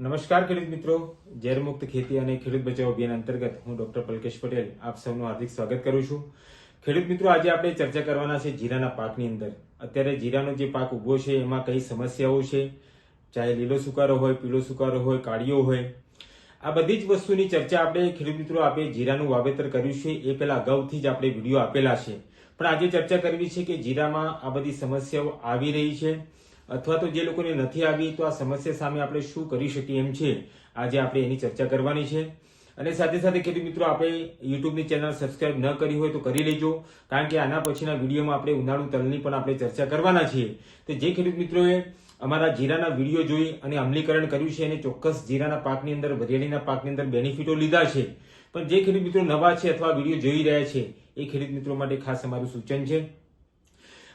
નમસ્કાર ખેડૂત મિત્રો. ઝેરમુક્ત ખેતી અને ખેડૂત બચાવ અભિયાન અંતર્ગત હું ડોક્ટર પલકેશ પટેલ આપ સૌનું હાર્દિક સ્વાગત કરું છું. ખેડૂત મિત્રો, આજે આપણે ચર્ચા કરવાના છે જીરાના પાકની અંદર. અત્યારે જીરાનો જે પાક ઊભો છે, એમાં કઈ સમસ્યાઓ છે? ચાહે લીલો સુકારો હોય, પીળો સુકારો હોય કાળીઓ હોય. આ બધી જ વસ્તુની ચર્ચા આપણે ખેડૂત મિત્રો, આપણે જીરાનું વાવેતર કર્યું છે. એ પહેલા અગાઉથી જ આપણે વીડિયો આપેલા છે. પણ આજે ચર્ચા કરવી છે કે જીરામાં આ બધી સમસ્યાઓ આવી રહી છે. અથવા તો જે લોકોને નથી આવી, તો આ સમસ્યા સામે આપણે શું કરી શકીએ એમ છે, આજે આપણે એની ચર્ચા કરવાની છે. અને સાથે સાથે ખેડૂત મિત્રો, આપણે યુટ્યુબની ચેનલ સબસ્ક્રાઇબ ન કરી હોય તો કરી લેજો, કારણ કે આના પછીના વિડીયોમાં આપણે ઉનાળુ તલની પણ આપણે ચર્ચા કરવાના છીએ. તો જે ખેડૂત મિત્રોએ અમારા જીરાના વીડિયો જોઈ અને અમલીકરણ કર્યું છે અને ચોક્કસ જીરાના પાકની અંદર, વરિયાળીના પાકની અંદર બેનિફિટો લીધા છે. પણ જે ખેડૂત મિત્રો નવા છે અથવા વીડિયો જોઈ રહ્યા છે, એ ખેડૂત મિત્રો માટે ખાસ અમારું સૂચન છે.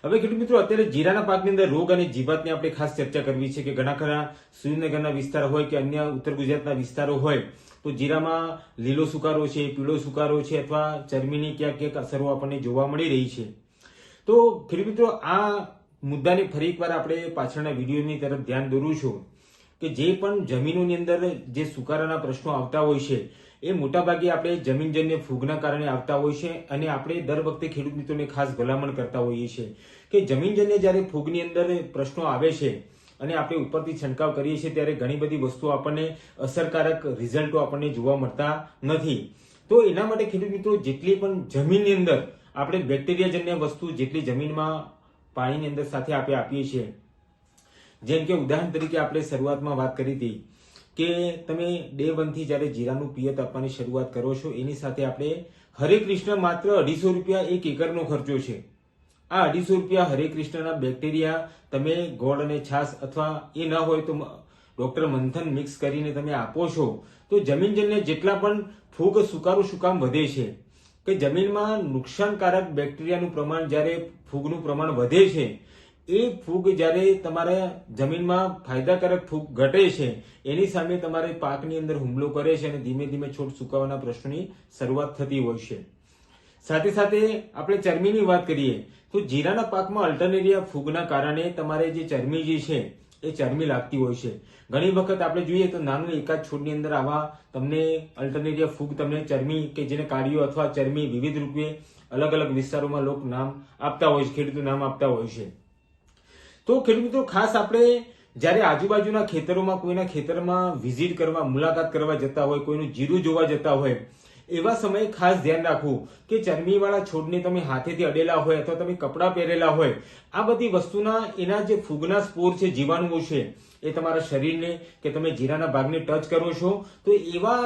હવે ખેડૂત મિત્રો, અત્યારે જીરાના પાકની અંદર રોગ અને જીવાતની આપણે ખાસ ચર્ચા કરવી છે કે ઘણા ખરા સુરેન્દ્રનગરના વિસ્તાર હોય કે અન્ય ઉત્તર ગુજરાતના વિસ્તારો હોય, તો જીરામાં લીલો સુકારો છે, પીળો સુકારો છે અથવા ચરમીની ક્યાંક ક્યાંક અસરો આપણને જોવા મળી રહી છે. તો ખેડૂત મિત્રો, આ મુદ્દાને ફરી એકવાર આપણે પાછળના વિડીયોની તરફ ધ્યાન દોરું છું કે જે પણ જમીનોની અંદર જે સુકારાના પ્રશ્નો આવતા હોય છે એ મોટાભાગે આપણે જમીનજન્ય ફૂગના કારણે આવતા હોય છે અને આપણે દર વખતે ખેડૂત મિત્રોને ખાસ ભલામણ કરતા હોઈએ છીએ કે જમીનજન્ય જ્યારે ફૂગની અંદર પ્રશ્નો આવે છે અને આપણે ઉપરથી છંટકાવ કરીએ છીએ ત્યારે ઘણી બધી વસ્તુઓ આપણને અસરકારક રિઝલ્ટો આપણને જોવા મળતા નથી. તો એના માટે ખેડૂત મિત્રો જેટલી પણ જમીનની અંદર આપણે બેક્ટેરિયાજન્ય વસ્તુ જેટલી જમીનમાં પાણીની અંદર સાથે આપણે આપીએ છીએ. જેમ કે ઉદાહરણ તરીકે આપણે શરૂઆતમાં વાત કરી હતી કે તમે ડે વનથી જ્યારે જીરાનું પિયત આપવાની શરૂઆત કરો છો, એની સાથે આપણે હરે કૃષ્ણ માત્ર અઢીસો રૂપિયા એક એકરનો ખર્ચો છે. આ અઢીસો રૂપિયા હરે કૃષ્ણના બેક્ટેરિયા તમે ગોળ અને છાશ અથવા એ ન હોય તો ડોક્ટર મંથન મિક્સ કરીને તમે આપો છો, તો જમીનજન્ય જેટલા પણ ફૂગ સુકારું સુકામ વધે છે, કે જમીનમાં નુકસાનકારક બેક્ટેરિયાનું પ્રમાણ જ્યારે ફૂગનું પ્રમાણ વધે છે એ ફૂગ જ્યારે તમારા જમીનમાં ફાયદાકારક ફૂગ ઘટે છે, એની સામે તમારે પાકની અંદર હુમલો કરે છે અને ધીમે ધીમે છોડ સુકાવાના પ્રશ્નની શરૂઆત થતી હોય છે. સાથે સાથે આપણે ચરમીની વાત કરીએ, તો જીરાના પાકમાં અલ્ટરનેરિયા ફૂગના કારણે તમારે જે ચરમી જે છે, એ ચરમી લાગતી હોય છે. ઘણી વખત આપણે જોઈએ તો નાનું એકાદ છોડની અંદર આવા તમને અલ્ટરનેરિયા ફૂગ તમને ચરમી કે જેને કાળીઓ અથવા ચરમી વિવિધ રૂપે અલગ અલગ વિસ્તારોમાં લોકો નામ આપતા હોય છે, ખેડૂતો નામ આપતા હોય છે. તો ખેડૂત મિત્રો, ખાસ આપણે જ્યારે આજુબાજુના ખેતરોમાં, કોઈના ખેતરમાં વિઝિટ કરવા, મુલાકાત કરવા જતા હોય, કોઈનું જીરું જોવા જતા હોય, એવા સમયે ખાસ ધ્યાન રાખવું કે ચરમીવાળા છોડને તમે હાથેથી અડેલા હોય અથવા તમે કપડાં પહેરેલા હોય, આ બધી વસ્તુના, એના જે ફૂગના સ્પોર છે, જીવાણુઓ છે, એ તમારા શરીરને કે તમે જીરાના ભાગને ટચ કરો છો, તો એવા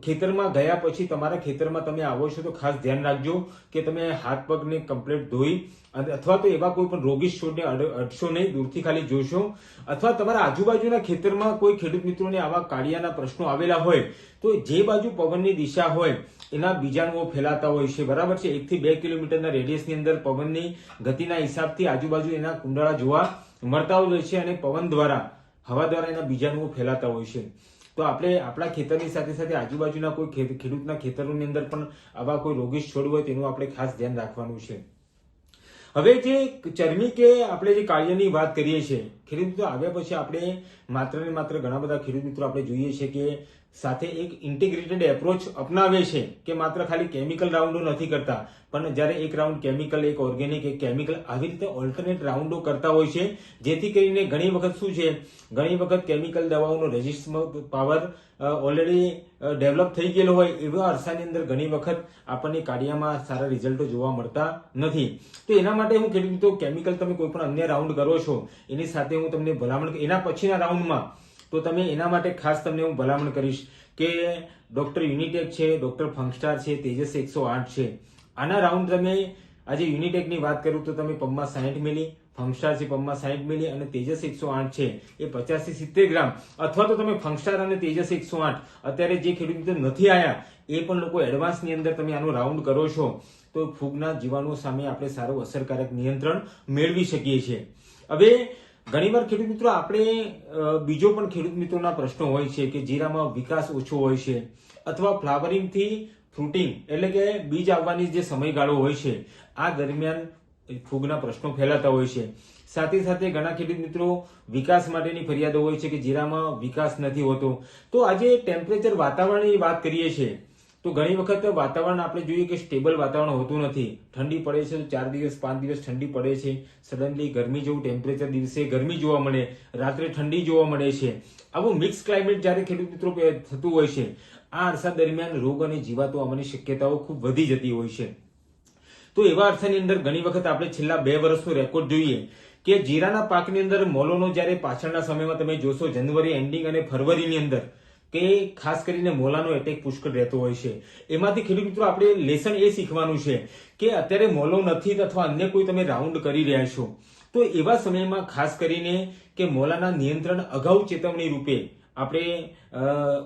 ખેતરમાં ગયા પછી તમારા ખેતરમાં તમે આવો છો તો ખાસ ધ્યાન રાખજો કે તમે હાથ પગને કમ્પ્લીટ ધોઈ અને અથવા તો એવા કોઈ પણ રોગી છોડને અડ- અડશો નહીં, દૂરથી ખાલી જોશો. અથવા તમારા આજુબાજુના ખેતરમાં કોઈ ખેડૂત મિત્રોને આવા કાળિયાના પ્રશ્નો આવેલા હોય તો જે બાજુ પવનની દિશા હોય એના બીજાણુઓ ફેલાતા હોય છે. બરાબર છે? એકથી બે કિલોમીટરના રેડિયસની અંદર પવનની ગતિના હિસાબથી આજુબાજુ એના કુંડાળા જોવા મળતા હોય છે અને પવન દ્વારા, હવા દ્વારા એના બીજાણુઓ ફેલાતા હોય છે. તો આપણે આપણા ખેતરની સાથે સાથે આજુબાજુના કોઈ ખેડૂતના ખેતરોની અંદર પણ આવા કોઈ રોગીશ છોડ હોય તેનું આપણે ખાસ ધ્યાન રાખવાનું છે. હવે જે ચરમી કે આપણે જે કાર્યની વાત કરીએ છીએ ખેડૂત મિત્રો આવ્યા પછી આપણે માત્ર ને માત્ર ઘણા બધા ખેડૂત મિત્રો આપણે જોઈએ છે કે સાથે એક ઇન્ટિગ્રેટેડ એપ્રોચ અપનાવે છે કે માત્ર ખાલી કેમિકલ રાઉન્ડો નથી કરતા, પણ જ્યારે એક રાઉન્ડ કેમિકલ એક ઓર્ગેનિક એક કેમિકલ આવી રીતે ઓલ્ટરનેટ રાઉન્ડો કરતા હોય છે, જેથી કરીને ઘણી વખત શું છે, ઘણી વખત કેમિકલ દવાઓનો રેઝિસ્ટ પાવર ઓલરેડી ડેવલપ થઈ ગયેલો હોય એવા અરસાની અંદર ઘણી વખત આપણને કાર્યમાં સારા રિઝલ્ટો જોવા મળતા નથી. તો એના માટે હું ખેડૂત મિત્રો કેમિકલ તમે કોઈ પણ અન્ય રાઉન્ડ કરો છો, એની સાથે હું તમને ભલામણ એના પછીના રાઉન્ડમાં તો તમે એના માટે ખાસ તમને હું ભલામણ કરીશ કે ડોક્ટર યુનિટેક છે, ડોક્ટર ફંગસ્ટાર છે, તેજસ એકસો આઠ છે. આના રાઉન્ડ તમે આજે યુનિટેકની વાત કરું તો તમે પંપમાં સાહીઠ મિલી ફંગસ્ટાર છે પંપમાં સાહીઠ મિલી અને તેજસ એકસો આઠ છે. એ પચાસથી સિત્તેર ગ્રામ. અથવા તો તમે ફંગસ્ટાર અને તેજસ એકસો આઠ અત્યારે જે ખેડૂત નથી આવ્યા એ પણ લોકો એડવાન્સની અંદર તમે આનો રાઉન્ડ કરો છો. તો ફૂગના જીવાણુઓ સામે આપણે સારું અસરકારક નિયંત્રણ મેળવી શકીએ છીએ. હવે ઘણીવાર ખેડૂત મિત્રો, આપણે બીજો પણ ખેડૂત મિત્રોના પ્રશ્નો હોય છે કે જીરામાં વિકાસ ઓછો હોય છે અથવા ફ્લાવરિંગથી ફ્રૂટિંગ એટલે કે બીજ આવવાની જે સમયગાળો હોય છે, આ દરમિયાન ફૂગના પ્રશ્નો ફેલાતા હોય છે. સાથે સાથે ઘણા ખેડૂત મિત્રો વિકાસ માટેની ફરિયાદો હોય છે કે જીરામાં વિકાસ નથી હોતો. તો આજે ટેમ્પરેચર વાતાવરણની વાત કરીએ છીએ. તો ઘણી વખત વાતાવરણ આપણે જોઈએ કે સ્ટેબલ વાતાવરણ હોતું નથી. ઠંડી પડે છે તો ચાર દિવસ, પાંચ દિવસ ઠંડી પડે છે. સડનલી ગરમી જેવું ટેમ્પરેચર દિવસે ગરમી જોવા મળે, રાત્રે ઠંડી જોવા મળે છે. આવું મિક્સ ક્લાઇમેટ જ્યારે ખેડૂત મિત્રો થતું હોય છે, આ અરસા દરમિયાન રોગ અને જીવાતો આવવાની શક્યતાઓ ખૂબ વધી જતી હોય છે. તો એવા અરસાની અંદર ઘણી વખત આપણે છેલ્લા બે વર્ષનો રેકોર્ડ જોઈએ કે જીરાના પાકની અંદર મોલોનો જ્યારે પાછળના સમયમાં તમે જોશો જનવરી એન્ડિંગ અને ફરવરીની અંદર કે ખાસ કરીને મોલાનો એટેક પુષ્કળ રહેતો હોય છે. એમાંથી ખેડૂત મિત્રો, આપણે લેસન એ શીખવાનું છે કે અત્યારે મોલો નથી અથવા અન્ય કોઈ તમે રાઉન્ડ કરી રહ્યા છો. તો એવા સમયમાં ખાસ કરીને કે મોલાના નિયંત્રણ અગાઉ ચેતવણી રૂપે આપણે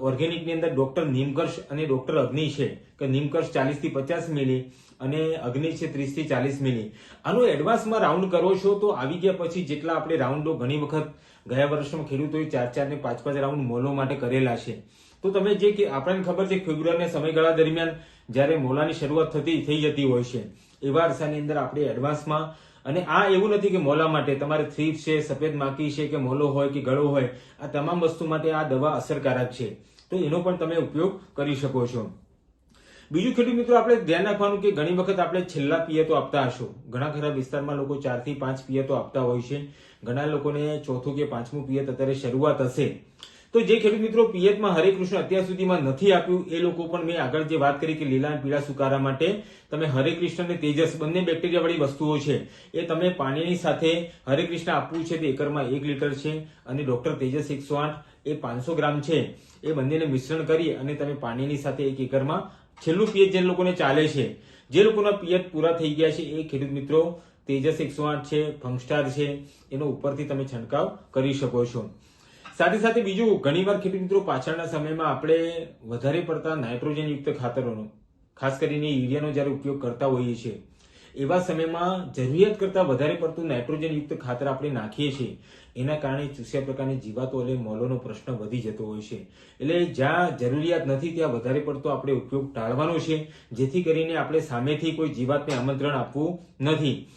ઓર્ગેનિકની અંદર ડોક્ટર નીમકર્ષ અને ડોક્ટર અગ્નિ છે. કે નીમકર્ષ ચાલીસથી પચાસ મિલી અને અગ્નિ છે ત્રીસથી ચાલીસ મિલી આનું એડવાન્સમાં રાઉન્ડ કરો છો તો આવી ગયા પછી જેટલા આપણે રાઉન્ડો ઘણી વખત ગયા વર્ષમાં ખેડૂતોએ ચાર ચાર ને પાંચ પાંચ રાઉન્ડ મોલો માટે કરેલા છે. તો તમે જે કે આપણને ખબર છે ફેબ્રુઆરીના સમયગાળા દરમિયાન જ્યારે મોલાની શરૂઆત થતી, થઈ જતી હોય છે. એવા અરસાની અંદર આપણે એડવાન્સમાં અને આ એવું નથી કે મોલા માટે તમારે થ્રીપ છે, સફેદ માખી છે કે મોલો હોય કે ગળો હોય, આ તમામ વસ્તુ માટે આ દવા અસરકારક છે. તો એનો પણ તમે ઉપયોગ કરી શકો છો. બીજું ખેડૂત મિત્રો, આપણે ધ્યાન રાખવાનું કે ઘણી વખત આપણે છેલ્લા પિયતો આપતા હશો. ઘણા ખરા વિસ્તારમાં લોકો ચારથી પાંચ પિયતો આપતા હોય છે. ઘણા લોકોને ચોથું કે પાંચમું પિયત અત્યારે શરૂઆત હશે. તો જે ખેડૂત મિત્રો પિયતમાં હરે કૃષ્ણ અત્યાર સુધીમાં નથી આપ્યું, એ લોકો પણ મેં આગળ જે વાત કરી કે લીલા પીળા સુકારા માટે, તમે હરે કૃષ્ણ અને તેજસ બંને બેક્ટેરિયા વાળી વસ્તુઓ છે, એ તમે પાણીની સાથે હરે કૃષ્ણ આપવું છે તે એકરમાં એક લીટર છે અને ડોક્ટર તેજસ એકસો આઠ એ પાંચસો ગ્રામ છે. એ બંનેને મિશ્રણ કરી અને તમે પાણીની સાથે એક એકરમાં છેલ્લું પિયત જે લોકોને ચાલે છે, જે લોકોના પિયત પૂરા થઈ ગયા છે એ ખેડૂત મિત્રો તેજસ એકસો આઠ છે ફંગસ્ટાર છે, એનો ઉપરથી તમે છંટકાવ કરી શકો છો. સાથે સાથે બીજું, ઘણીવાર ખેડૂત મિત્રો પાછળના સમયમાં આપણે વધારે પડતા નાઇટ્રોજનયુક્ત ખાતરોનો, ખાસ કરીને યુરિયાનો જ્યારે ઉપયોગ કરતા હોઈએ છીએ. એવા સમયમાં જરૂરિયાત કરતાં વધારે પડતું નાઇટ્રોજનયુક્ત ખાતર આપણે નાખીએ છીએ. એના કારણે ચૂસ્યા પ્રકારની જીવાતો એટલે મોલોનો પ્રશ્ન વધી જતો હોય છે. એટલે જ્યાં જરૂરિયાત નથી, ત્યાં વધારે પડતો આપણે ઉપયોગ ટાળવાનો છે, જેથી કરીને આપણે સામેથી કોઈ જીવાતને આમંત્રણ આપવું નથી.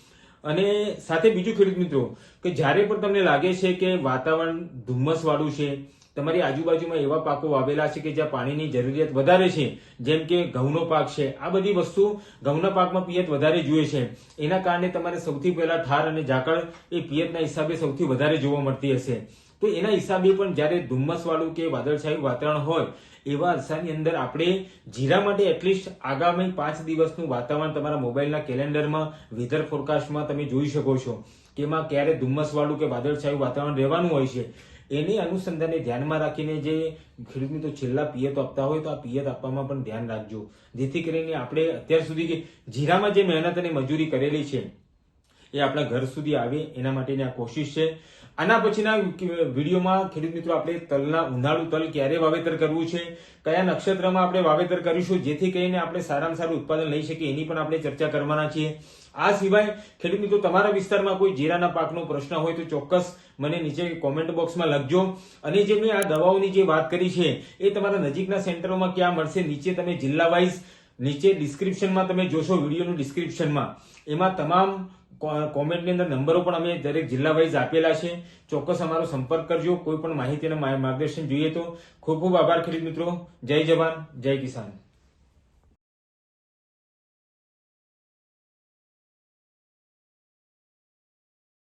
અને સાથે બીજું ખેડૂત મિત્રો, કે જ્યારે પણ તમને લાગે છે કે વાતાવરણ ધુમ્મસ વાળું છે તમારી આજુબાજુમાં એવા પાકો વાવેલા છે કે જ્યાં પાણીની જરૂરિયાત વધારે છે, જેમ કે ઘઉંનો પાક છે. આ બધી વસ્તુ ઘઉંના પાકમાં પિયત વધારે જોઈએ છે. એના કારણે તમારે સૌથી પહેલા ઠાર અને ઝાકળ એ પિયતના હિસાબે સૌથી વધારે જોવા મળતી હશે. તો એના હિસાબે પણ જ્યારે ધુમ્મસ વાળું કે વાદળછાયું વાતાવરણ હોય, એવા અરસાની અંદર આપણે જીરા માટે એટલીસ્ટ આગામી પાંચ દિવસનું વાતાવરણ તમારા મોબાઈલના કેલેન્ડરમાં, વેધર ફોરકાસ્ટમાં તમે જોઈ શકો છો. કે એમાં ક્યારે ધુમ્મસવાળું કે વાદળછાયું વાતાવરણ રહેવાનું હોય છે. એની અનુસંધાને ધ્યાનમાં રાખીને જે ખેડૂત મિત્રો છેલ્લા પિયત આપતા હોય તો આ પિયત આપવામાં પણ ધ્યાન રાખજો. જેથી કરીને આપણે અત્યાર સુધી જે જીરામાં જે મહેનત અને મજૂરી કરેલી છે, એ આપણા ઘર સુધી આવે. એના માટેની આ કોશિશ છે. આના પછીના વિડીયોમાં ખેડૂત મિત્રો આપણે તલના ઉનાળુ તલ ક્યારે વાવેતર કરવું છે, કયા નક્ષત્રમાં આપણે વાવેતર કરીશું, જેથી કરીને આપણે સારામાં સારું ઉત્પાદન લઈ શકીએ, એની પણ આપણે ચર્ચા કરવાના છીએ. આ સિવાય ખેડૂત મિત્રો, તમારા વિસ્તારમાં કોઈ જીરાના પાકનો પ્રશ્ન હોય તો ચોક્કસ મને નીચે કોમેન્ટ બોક્સમાં લખજો. અને જે મેં આ દવાઓની જે વાત કરી છે, એ તમારા નજીકના સેન્ટરોમાં ક્યાં મળશે, નીચે તમે જિલ્લા વાઇઝ નીચે ડિસ્ક્રિપ્શનમાં તમે જોશો, વિડીયોનું ડિસ્ક્રિપ્શનમાં એમાં તમામ કોમેન્ટની અંદર નંબરો પણ અમે દરેક જિલ્લા વાઇઝ આપેલા છે. ચોક્કસ અમારો સંપર્ક કરજો. કોઈ પણ માહિતી અને માર્ગદર્શન જોઈએ તો ખૂબ ખૂબ આભાર ખેડૂત મિત્રો. જય જવાન, જય કિસાન.